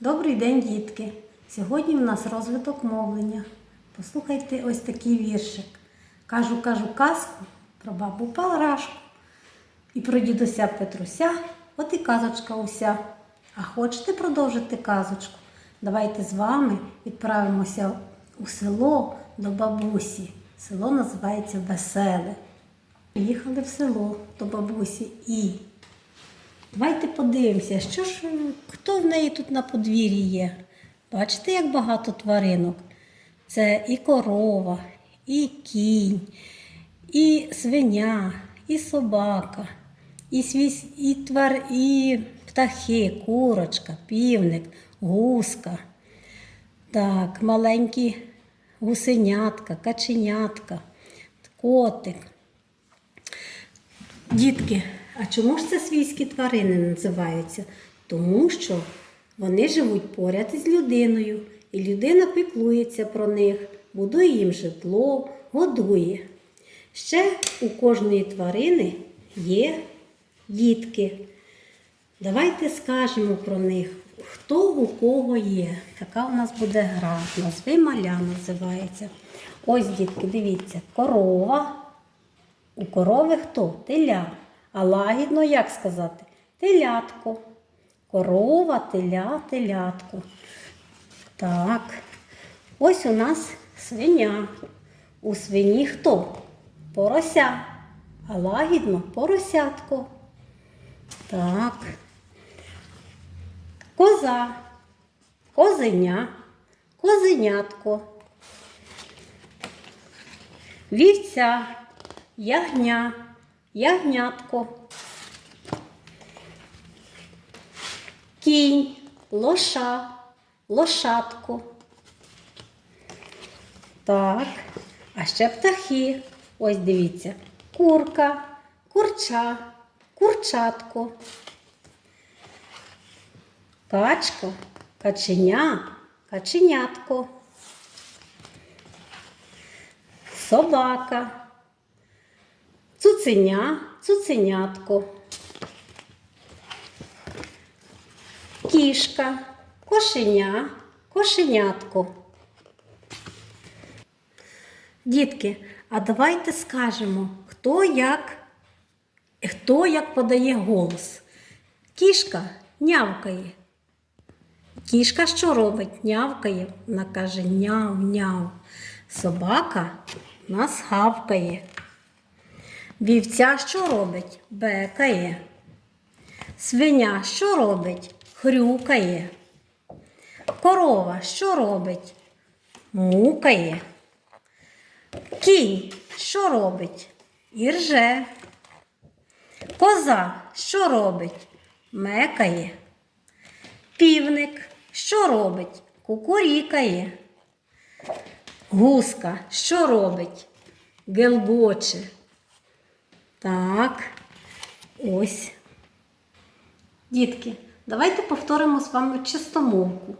Добрий день, дітки! Сьогодні в нас розвиток мовлення. Послухайте ось такий віршик. Кажу, кажу казку про бабу Палрашку і про дідуся Петруся, от і казочка уся. А хочете продовжити казочку? Давайте з вами відправимося у село до бабусі. Село називається Веселе. Приїхали в село до бабусі і Давайте подивимося, що ж, хто в неї тут на подвір'ї є. Бачите, як багато тваринок? Це і корова, і кінь, і свиня, і собака, і, свіс, і, твар, і птахи, курочка, півник, гуска. Так, маленькі гусенятка, каченятка, котик. Дітки, а чому ж це свійські тварини називаються? Тому що вони живуть поряд із людиною, і людина піклується про них, будує їм житло, годує. Ще у кожної тварини є дітки. Давайте скажемо про них, хто у кого є. Така у нас буде гра. Назви маля називається. Ось, дітки, дивіться, корова. У корови хто? Теля. А лагідно як сказати? Телятко. Корова, теля, телятко. Так. Ось у нас свиня. У свині хто? Порося. А лагідно поросятко. Так. Коза. Козеня. Козенятко. Вівця, ягня, ягнятко, кінь, лоша, лошадко. Так, а ще птахи. Ось дивіться. Курка, курча, курчатко. Качка, каченя, каченятко. собака, цуценя, цуценятко, кішка, кошеня, кошенятко. Дітки, а давайте скажемо, хто як, хто як подає голос. Кішка нявкає. Кішка що робить? Нявкає. Вона каже няв-няв. Собака нас гавкає. Вівця що робить? Бекає. Свиня що робить? Хрюкає. Корова що робить? Мукає. Кінь що робить? Ірже. Коза що робить? Мекає. Півник що робить? Кукурікає. Гуска що робить? Гелбоче. Так. Ось. Дітки, давайте повторимо з вами чистомовку.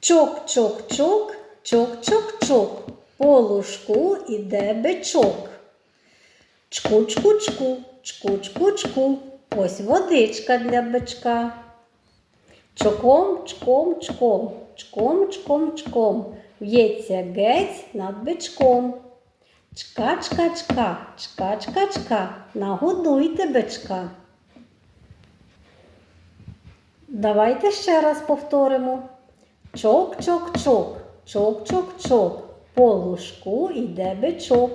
Чок-чок-чок, чок-чок-чок. По лужку іде бичок. Чку-чку-чку, чку-чку-чку. Ось водичка для бичка. Чоком, чком, чком, чком, чком, чком. В'ється гець над бичком. Чка, чка, чка, чка, чка, чка. Нагодуйте бичка. Давайте ще раз повторимо. Чок, чок, чок, чок, чок, чок. По лужку йде бичок.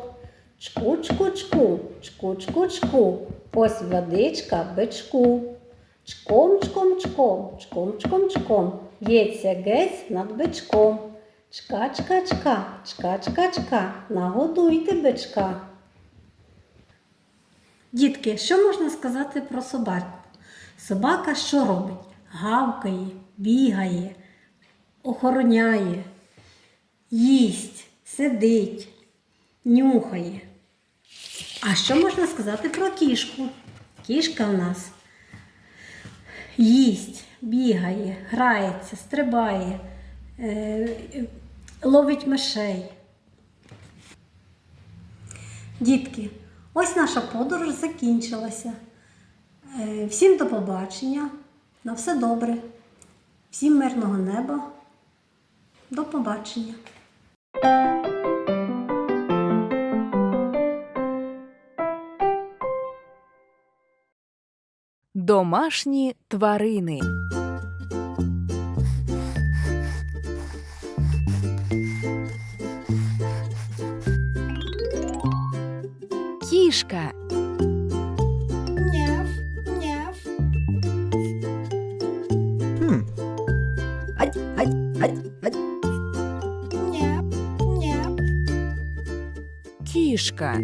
Чку, чку, чку, чку, чку, чку. Ось водичка бичку. Чком, чком, чком, чком, чком, чком. В'ється гець над бичком. Чка, чка, чка, чка, чка, чка. Нагодуйте бичка. Дітки, що можна сказати про собаку? Собака що робить? Гавкає, бігає, охороняє, їсть, сидить, нюхає. А що можна сказати про кішку? Кішка в нас їсть, бігає, грається, стрибає, ловить мишей. Дітки, ось наша подорож закінчилася. Е, Всім до побачення. На все добре. Всім мирного неба. До побачення. Домашні тварини. Кішка. Няв, няв. Хм. Ать, ать, ать, ать. Няв, няв. Кішка.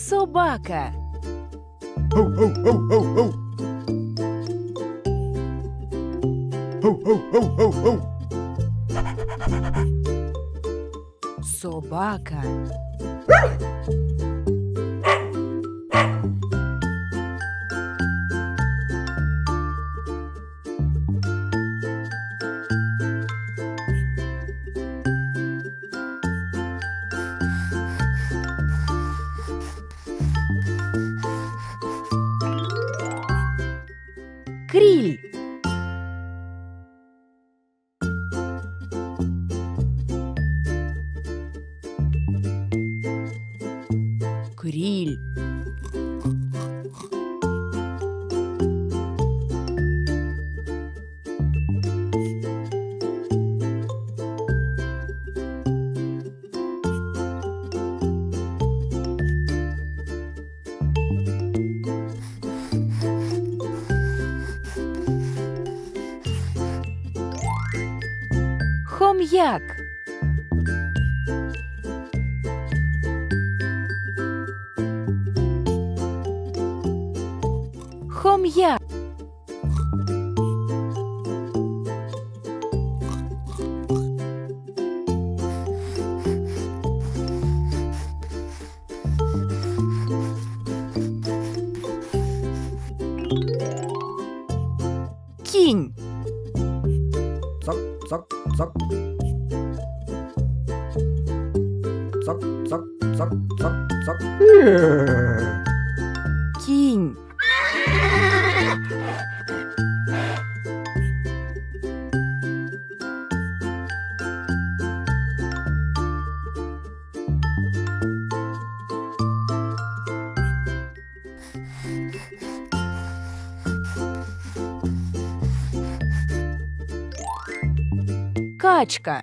собака. Собака. як? Хом'як. Цок, цок. Кінь. Качка.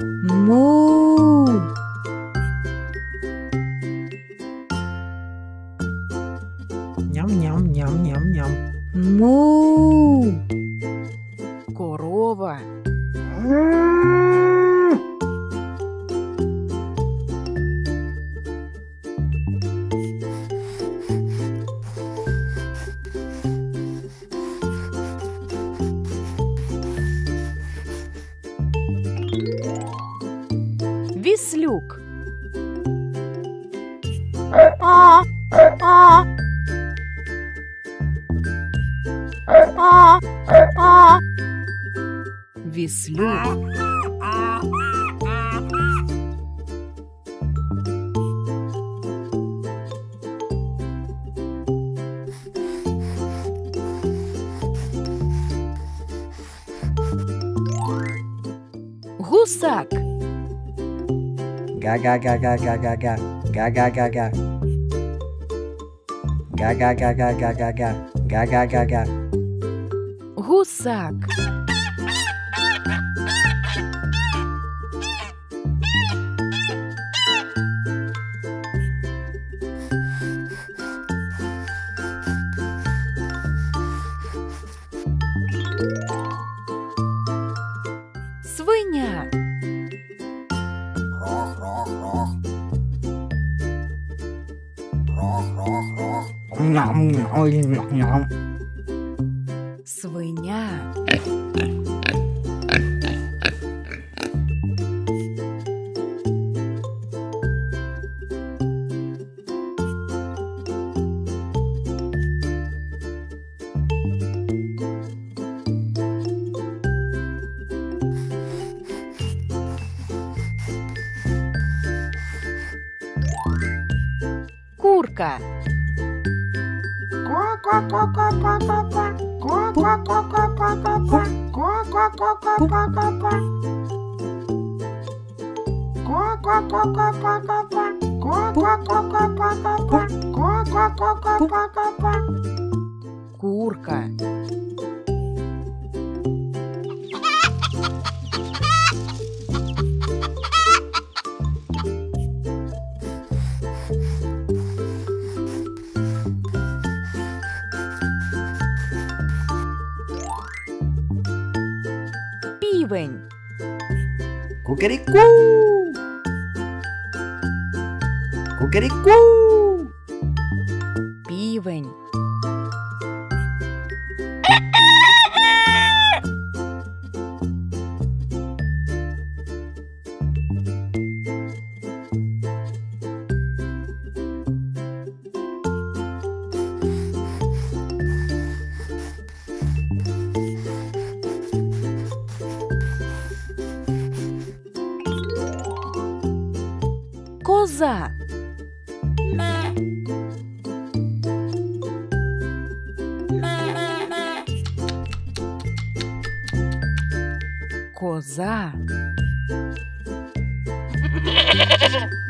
Moo. Yum, yum, yum, yum, yum. Moo. Віслюк. А, а. А, а. Віслюк. Гусак. Ga ga ga ga. Гусак. Ням, ой, ням. Свиня. Курка. Курка. Півень. Кукеріку. Кукеріку. Коза. Коза.